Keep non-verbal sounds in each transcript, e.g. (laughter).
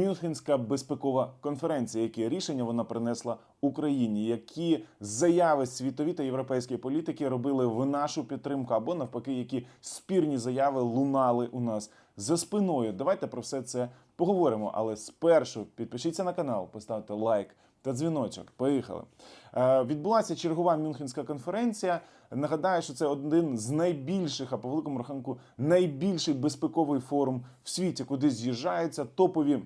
Мюнхенська безпекова конференція, які рішення вона принесла Україні, які заяви світові та європейські політики робили в нашу підтримку, або навпаки, які спірні заяви лунали у нас за спиною. Давайте про все це поговоримо. Але спершу підпишіться на канал, поставте лайк та дзвіночок. Поїхали. Е, відбулася чергова Мюнхенська конференція. Нагадаю, що це один з найбільших, а по великому рахунку, найбільший безпековий форум в світі, куди з'їжджаються топові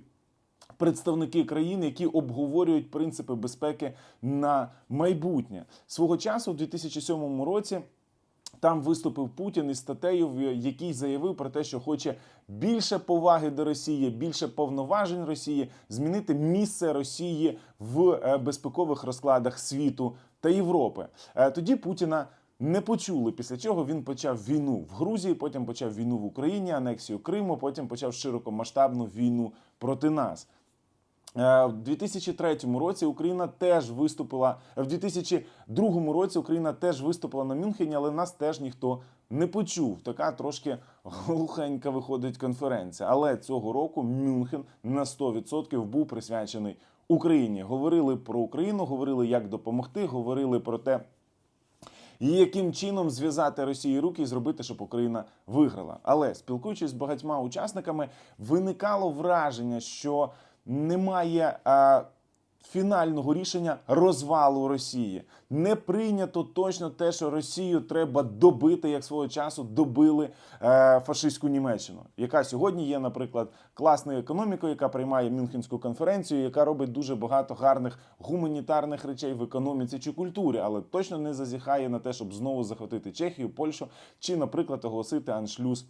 представники країн, які обговорюють принципи безпеки на майбутнє. Свого часу, у 2007 році. Там виступив Путін із статтею, в якій заявив про те, що хоче більше поваги до Росії, більше повноважень Росії, змінити місце Росії в е, безпекових розкладах світу та Європи. Е, Тоді Путіна не почули. Після чого він почав війну в Грузії, потім почав війну в Україні, анексію Криму, потім почав широкомасштабну війну проти нас. Е, В 2003 році Україна теж виступила в 2002 році. Україна теж виступила на Мюнхені, але нас теж ніхто не почув. Така трошки глухенька виходить конференція. Але цього року Мюнхен на 100% був присвячений Україні. Говорили про Україну, говорили, як допомогти, говорили про те. Яким чином зв'язати Росії руки і зробити, щоб Україна виграла. Але спілкуючись з багатьма учасниками, виникало враження, що немає а, фінального рішення розвалу Росії. Не прийнято точно те, що Росію треба добити, як свого часу добили е, фашистську Німеччину, яка сьогодні є, наприклад, класною економікою, яка приймає Мюнхенську конференцію, яка робить дуже багато гарних гуманітарних речей в економіці чи культурі, але точно не зазіхає на те, щоб знову захопити Чехію, Польщу чи, наприклад, оголосити аншлюз.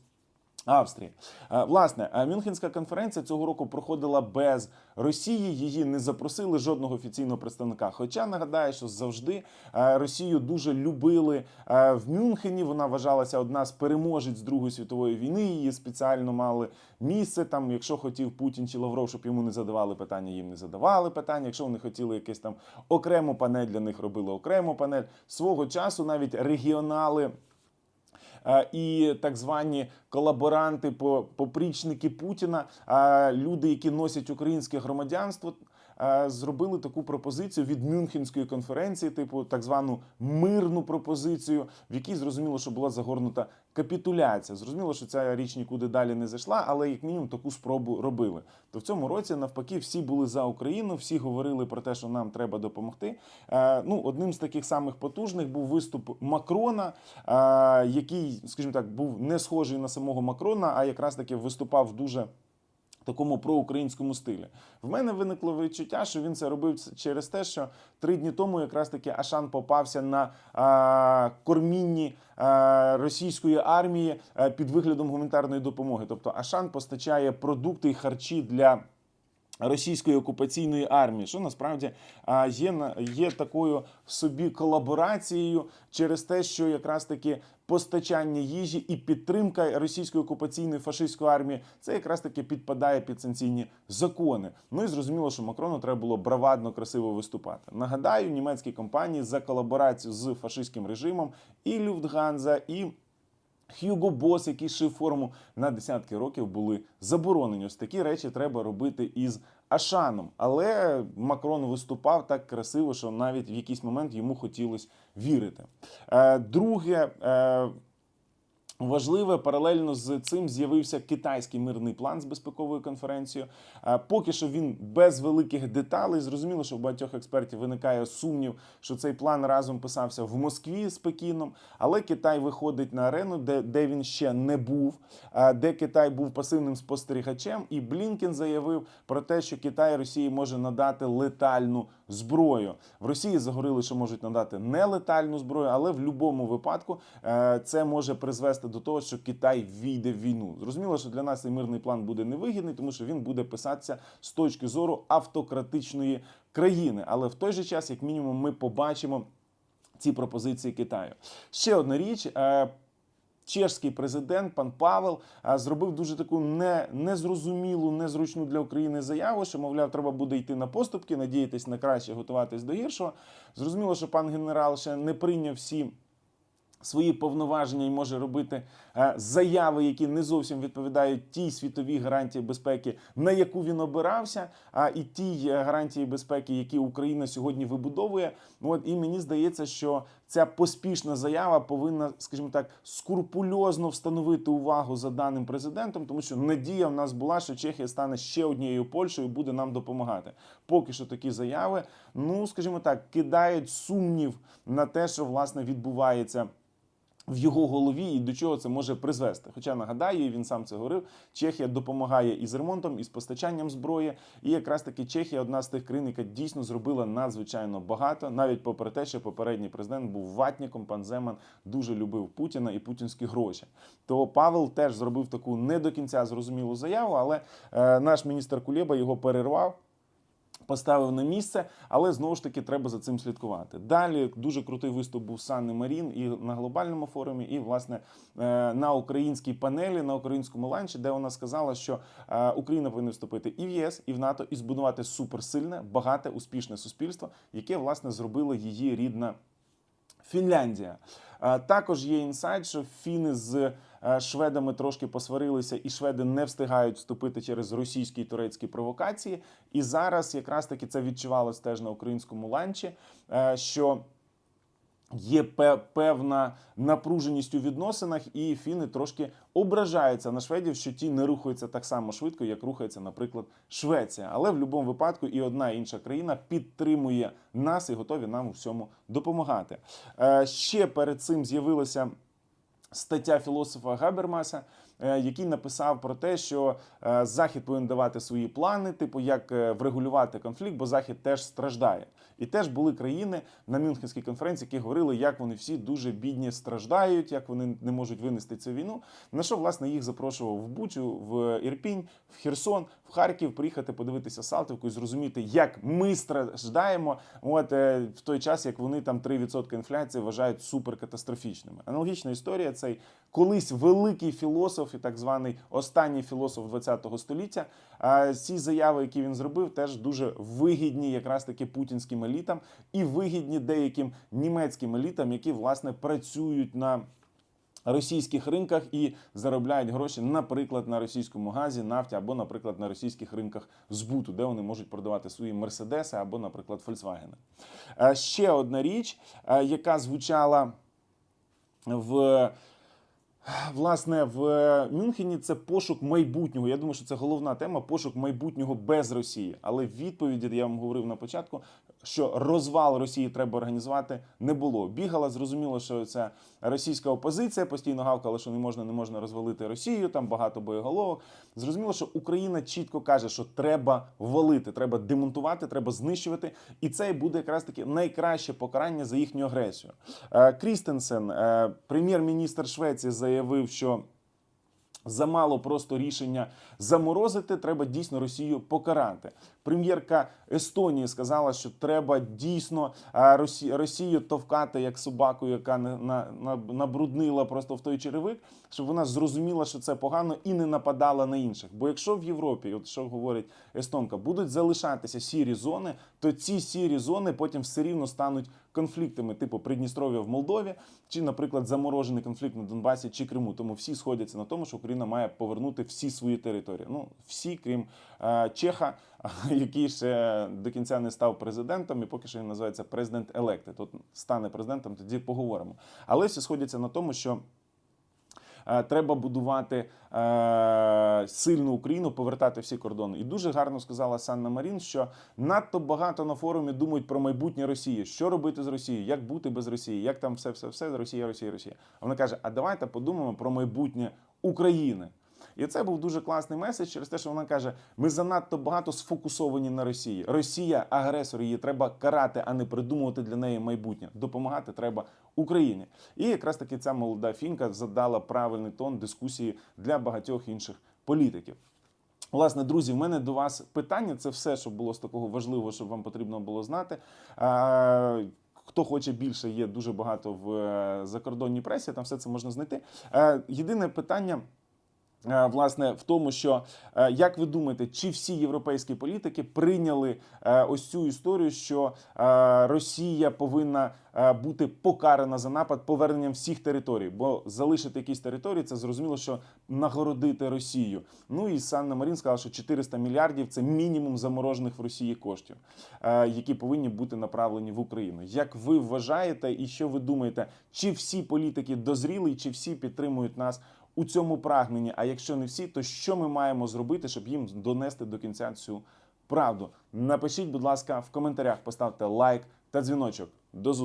Австрії. Е, Власне, е, Мюнхенська конференція цього року проходила без Росії. Її не запросили жодного офіційного представника. Хоча нагадаю, що завжди е, Росію дуже любили в Мюнхені. Вона вважалася одна з переможець Другої світової війни. Її спеціально мали місце. Там, якщо хотів Путін чи Лавров, щоб йому не задавали питання, їм не задавали питання. Якщо вони хотіли якесь там окрему панель для них, робили окрему панель. Свого часу навіть регіонали. Е, і так звані колаборанти, по- попрічники Путіна, е, люди, які носять українське громадянство. Е, Зробили таку пропозицію від Мюнхенської конференції, типу так звану мирну пропозицію, в якій зрозуміло, що була загорнута капітуляція. Зрозуміло, що ця річ нікуди далі не зайшла, але як мінімум таку спробу робили. То в цьому році навпаки всі були за Україну, всі говорили про те, що нам треба допомогти. Е, Ну, одним з таких самих потужних був виступ Макрона, е, який, скажімо так, був не схожий на самого Макрона, а якраз таки виступав дуже. Такому проукраїнському стилі в мене виникло відчуття, що він це робив через те, що три дні тому якраз таки Ашан попався на а, кормінні а, російської армії а, під виглядом гуманітарної допомоги. Тобто Ашан постачає продукти і харчі для. Російської окупаційної армії, що насправді є є такою собі колаборацією через те, що якраз таки постачання їжі і підтримка російської окупаційної фашистської армії це якраз таки підпадає під санкційні закони. Ну і зрозуміло, що Макрону треба було бравадно красиво виступати. Нагадаю, німецькі компанії за колаборацію з фашистським режимом і Люфтганза, і Хьюго Бос, який шив форму на десятки років, були заборонені. Ось такі речі треба робити із Ашаном. Але Макрон виступав так красиво, що навіть в якийсь момент йому хотілося вірити. Е, Друге. Важливе паралельно з цим з'явився китайський мирний план з безпековою конференцією. Поки що він без великих деталей. Зрозуміло, що в багатьох експертів виникає сумнів, що цей план разом писався в Москві з Пекіном. Але Китай виходить на арену, де, де він ще не був, де Китай був пасивним спостерігачем. І Блінкен заявив про те, що Китай Росії може надати летальну зброю. В Росії загорили, що можуть надати нелетальну зброю, але в будь-якому випадку е, це може призвести до того, що Китай війде в війну. Зрозуміло, що для нас цей мирний план буде невигідний, тому що він буде писатися з точки зору автократичної країни. Але в той же час, як мінімум, ми побачимо ці пропозиції Китаю. Ще одна річ. е, Чешський президент пан Павел зробив дуже таку не, незрозумілу, незручну для України заяву, що мовляв, треба буде йти на поступки, надіятись на краще, готуватись до гіршого. Зрозуміло, що пан генерал ще не прийняв всі свої повноваження і може робити е, заяви, які не зовсім відповідають тій світовій гарантії безпеки, на яку він обирався, а і тій е, гарантії безпеки, які Україна сьогодні вибудовує. От і мені здається, що ця поспішна заява повинна, скажімо так, скрупульозно встановити увагу за даним президентом, тому що надія в нас була, що Чехія стане ще однією Польщею, буде нам допомагати. Поки що такі заяви, ну скажімо так, кидають сумнів на те, що власне відбувається. В його голові і до чого це може призвести. Хоча нагадаю, і він сам це говорив. Чехія допомагає із ремонтом, із постачанням зброї. І якраз таки Чехія одна з тих країн, яка дійсно зробила надзвичайно багато, навіть попри те, що попередній президент був ватніком, пан Земан дуже любив Путіна і путінські гроші. То Павел теж зробив таку не до кінця зрозумілу заяву, але е, наш міністр Кулєба його перервав. Поставив на місце, але знову ж таки треба за цим слідкувати. Далі дуже крутий виступ був Санни Марін і на глобальному форумі, і власне е, на українській панелі, на українському ланчі, де вона сказала, що е, Україна повинна вступити і в ЄС, і в НАТО, і збудувати суперсильне, багате, успішне суспільство, яке власне зробила її рідна Фінляндія. Е, Також є інсайт, що фіни з е, шведами трошки посварилися, і шведи не встигають вступити через російські і турецькі провокації. І зараз якраз таки це відчувалось теж на українському ланчі, е, що Є певна напруженість у відносинах, і фіни трошки ображаються на шведів, що ті не рухаються так само швидко, як рухається, наприклад, Швеція. Але в будь-якому випадку і одна і інша країна підтримує нас і готові нам у всьому допомагати. Е, Ще перед цим з'явилася стаття філософа Габермаса, який написав про те, що е, Захід повинен давати свої плани, типу як е, врегулювати конфлікт, бо Захід теж страждає. І теж були країни на Мюнхенській конференції, які говорили, як вони всі дуже бідні страждають, як вони не можуть винести цю війну. На що власне їх запрошував в Бучу, в Ірпінь, в Херсон, Харків приїхати подивитися Салтівку і зрозуміти, як ми страждаємо. От е, в той час, як вони там 3% інфляції вважають суперкатастрофічними. Аналогічна історія цей колись великий філософ і так званий останній філософ ХХ століття. А ці заяви, які він зробив, теж дуже вигідні, якраз таки путінським елітам, і вигідні деяким німецьким елітам, які власне працюють на. Російських ринках і заробляють гроші, наприклад, на російському газі, нафті або, наприклад, на російських ринках збуту, де вони можуть продавати свої мерседеси або, наприклад, Фольксвагени. Е, Ще одна річ, е, яка звучала в. Власне, в Мюнхені це пошук майбутнього. Я думаю, що це головна тема пошук майбутнього без Росії. Але відповіді я вам говорив на початку, що розвал Росії треба організувати не було. Бігала, зрозуміло, що це російська опозиція постійно гавкала, що не можна, не можна розвалити Росію. Там багато боєголовок. Зрозуміло, що Україна чітко каже, що треба валити, треба демонтувати, треба знищувати. І це буде якраз таки найкраще покарання за їхню агресію. Е, Крістенсен, е, прем'єр-міністр Швеції, заявив, що. Замало просто рішення заморозити, треба дійсно Росію покарати. Прем'єрка Естонії сказала, що треба дійсно Росію товкати як собаку, яка на, на, на, набруднила просто в той черевик, щоб вона зрозуміла, що це погано і не нападала на інших. Бо якщо в Європі, от що говорить Естонка, будуть залишатися сірі зони, то ці сірі зони потім все рівно стануть конфліктами, типу Придністров'я в Молдові, чи, наприклад, заморожений конфлікт на Донбасі чи Криму. Тому всі сходяться на тому, що Україна має повернути всі свої території. Ну всі, крім е, Чеха, (laughs) який ще до кінця не став президентом, і поки що він називається президент електи. Тут стане президентом, тоді поговоримо. Але всі сходяться на тому, що. Е, Треба будувати е, сильну Україну, повертати всі кордони. І дуже гарно сказала Санна Марін, що надто багато на форумі думають про майбутнє Росії. Що робити з Росією, як бути без Росії, як там все, все, все Росія, Росія, Росія. Вона каже: а давайте подумаємо про майбутнє України. І це був дуже класний меседж через те, що вона каже: ми занадто багато сфокусовані на Росії. Росія агресор, її треба карати, а не придумувати для неї майбутнє. Допомагати треба Україні. І якраз таки ця молода фінка задала правильний тон дискусії для багатьох інших політиків. Власне, друзі, в мене до вас питання. Це все, що було з такого важливого, що вам потрібно було знати. Хто хоче більше, є дуже багато в е, закордонній пресі. Там все це можна знайти. Е, Єдине питання. Е, власне в тому, що е, як ви думаєте, чи всі європейські політики прийняли е, ось цю історію, що Росія повинна бути покарана за напад поверненням всіх територій, бо залишити якісь території це зрозуміло, що нагородити Росію. Ну і Санна Марін сказала, що 400 мільярдів це мінімум заморожених в Росії коштів, які повинні бути направлені в Україну. Як ви вважаєте, і що ви думаєте, чи всі політики дозріли, чи всі підтримують нас? У цьому прагненні. А якщо не всі, то що ми маємо зробити, щоб їм донести до кінця цю правду? Напишіть, будь ласка, в коментарях, поставте лайк та дзвіночок. До зустрічі!